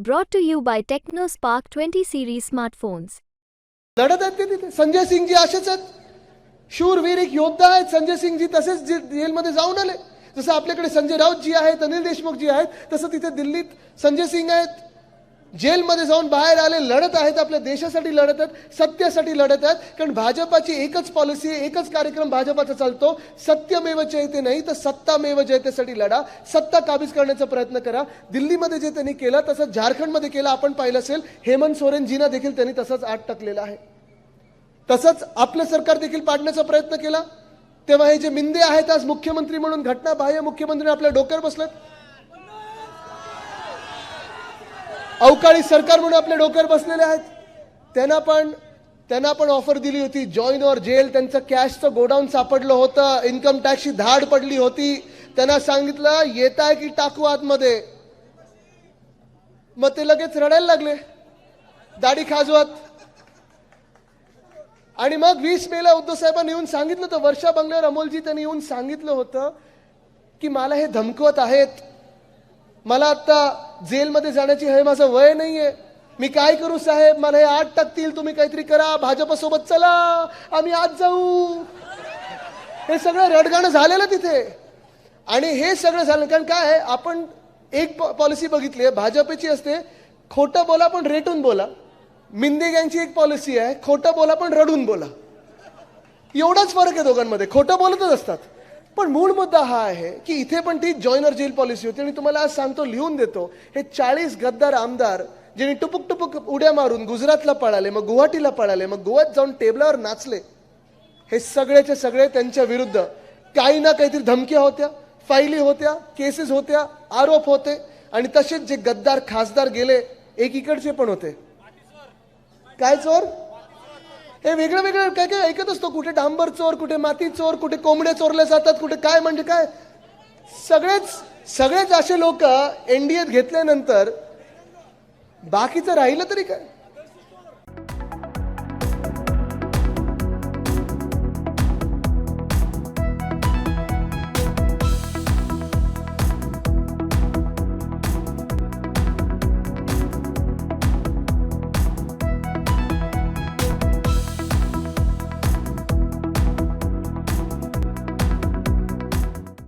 Brought to you by TechnoSpark 20 series smartphones. लढत आहेत ते तिथे. संजय सिंगजी असेच आहेत. शूरवीर एक योद्धा आहेत. संजय सिंगजी तसेच जे जेलमध्ये जाऊन आले. जसं आपल्याकडे संजय राऊत जी आहेत अनिल देशमुखजी आहेत तसं तिथे दिल्लीत संजय सिंग आहेत. जेलमध्ये जाऊन बाहेर आले लढत आहेत आपल्या देशासाठी लढत आहेत सत्यासाठी लढत आहेत. कारण भाजपाची एकच पॉलिसी एकच कार्यक्रम भाजपाचा चालतो. सत्यमेव जयते नाही तर सत्तामेव जयतेसाठी लढा. सत्ता काबीज करण्याचा प्रयत्न करा. दिल्लीमध्ये जे त्यांनी केला तसंच झारखंडमध्ये केला आपण पाहिलं असेल हेमंत सोरेनजीना देखील त्यांनी तसंच आठ टाकलेलं आहे. तसंच आपलं सरकार देखील पाडण्याचा प्रयत्न केला. तेव्हा हे जे मिंदे आहेत आज मुख्यमंत्री म्हणून घटना बाह्य मुख्यमंत्री आपल्या डोक्यावर बसलेत. अवकाळी सरकार म्हणून आपल्या डोक्यावर बसलेले आहेत. त्यांना पण त्यांना पण ऑफर दिली होती. जॉईन और जेल त्यांचं कॅशचं गोडाऊन सापडलं होतं. इन्कम टॅक्सची धाड पडली होती. त्यांना सांगितलं येत आहे की टाकू आतमध्ये. मग ते लगेच रडायला लागले. दाढी खाजवत. आणि मग वीस मेला उद्धव साहेबांनी येऊन सांगितलं होतं. वर्षा बंगल्यावर अमोलजी त्यांनी येऊन सांगितलं होतं की मला हे धमकवत आहेत. मला आता जेलमध्ये जाण्याची हे माझं वय नाही आहे मी काय करू साहेब? मला हे आठ टाकतील. तुम्ही काहीतरी करा. भाजपसोबत चला. आम्ही आज जाऊ. हे सगळं रडगाणं झालेलं तिथे. आणि हे सगळं झालं. कारण काय आहे? आपण एक पॉलिसी बघितली आहे. भाजपची असते. खोटं बोला पण रेटून बोला. मिंदे गँगची एक पॉलिसी आहे. खोटं बोला पण रडून बोला. एवढाच फरक आहे दोघांमध्ये. खोटं बोलतच असतात. पण मूळ मुद्दा हा आहे की इथे पण ती जॉईनर जेल पॉलिसी होती आणि तुम्हाला आज सांगतो लिहून देतो. हे चाळीस गद्दार आमदार ज्यांनी टुपुक टुपुक उड्या मारून गुजरातला पळाले मग गुवाहाटीला पळाले मग गोव्यात जाऊन टेबलावर नाचले. हे सगळेचे सगळे त्यांच्या विरुद्ध काही ना काहीतरी धमक्या होत्या फाईली होत्या केसेस होत्या आरोप होते. आणि तसेच जे गद्दार खासदार गेले एकीकडचे पण होते. काय चोर? हे वेगळं वेगळं. काय काय ऐकत असतो. कुठे डांबर चोर कुठे माती चोर कुठे कोंबड्या चोरले जातात कुठे काय म्हणजे काय? सगळेच सगळेच असे लोक एनडीएत घेतल्यानंतर बाकीचं राहिलं तरी काय?